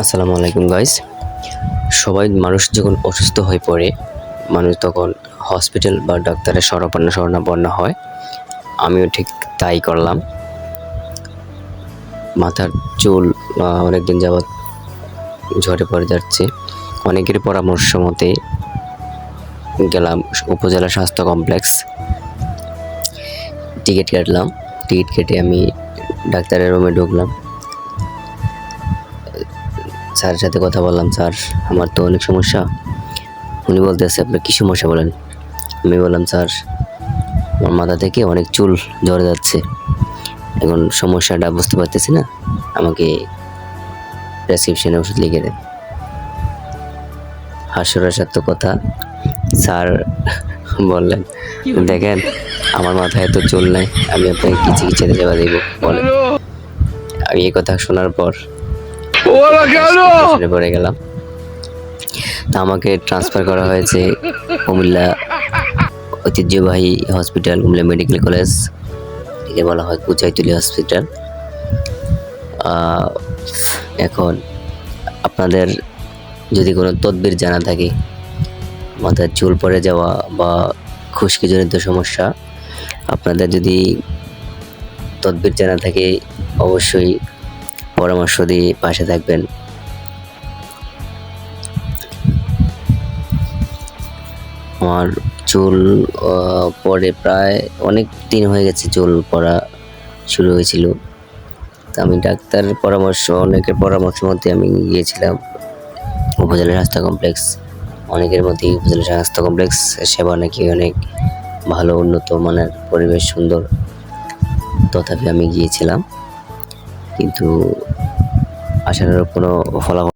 আসসালামু আলাইকুম গাইস সবাই মানুষ যখন অসুস্থ হয়ে পড়ে, মানুষ তখন হসপিটাল বা ডাক্তারের শরণাপন্ন শরণাপন্ন হয়। আমিও ঠিক তাই করলাম। মাথার চুল অনেক দিন যাবৎ ঝরে পড়ে যাচ্ছে। অনেকের পরামর্শ মতে গেলাম উপজেলা স্বাস্থ্য কমপ্লেক্স। টিকিট কাটলাম। টিকিট কেটে আমি ডাক্তারের রুমে ঢুকলাম। স্যারের সাথে কথা বললাম, স্যার, আমার তো অনেক সমস্যা। উনি বলতেছে আপনার কী সমস্যা বলেন? আমি বললাম, স্যার, আমার মাথা থেকে অনেক চুল ঝরে যাচ্ছে। এখন সমস্যাটা বুঝতে পারতেছি না। আমাকে প্রেসক্রিপশনে ওষুধ লিখে দেন। হাস্যরসাত্মক কথা, স্যার বললেন, দেখেন, আমার মাথায় তো চুল নাই, আমি আপনাকে কি চিকিৎসা সেবা দেবো? বলেন। আমি এই কথা শোনার পর পড়ে গেলাম। তা আমাকে ট্রান্সফার করা হয়েছে কুমিল্লা ঐতিহ্যবাহী হসপিটাল কুমিল্লা মেডিকেল কলেজ একে বলা হয় কুচাইতুলি হসপিটাল এখন আপনাদের যদি কোনো তদবির জানা থাকে, মাথায় চুল পড়ে যাওয়া বা খুশকিজনিত সমস্যা, আপনাদের যদি তদবির জানা থাকে, অবশ্যই পরামর্শ দিয়ে পাশে থাকবেন। আমার চুল পড়ে প্রায় অনেক দিন হয়ে গেছে চুল পড়া শুরু হয়েছিল। তা আমি ডাক্তার পরামর্শ, অনেকের পরামর্শ মতে আমি গিয়েছিলাম। উপজেলা স্বাস্থ্য কমপ্লেক্স, অনেকের মধ্যে উপজেলা স্বাস্থ্য কমপ্লেক্স সেবা নাকি অনেক ভালো, উন্নত মানের, পরিবেশ সুন্দর। তথাপি আমি গিয়েছিলাম। কিন্তু আসার কোনো ফলাফল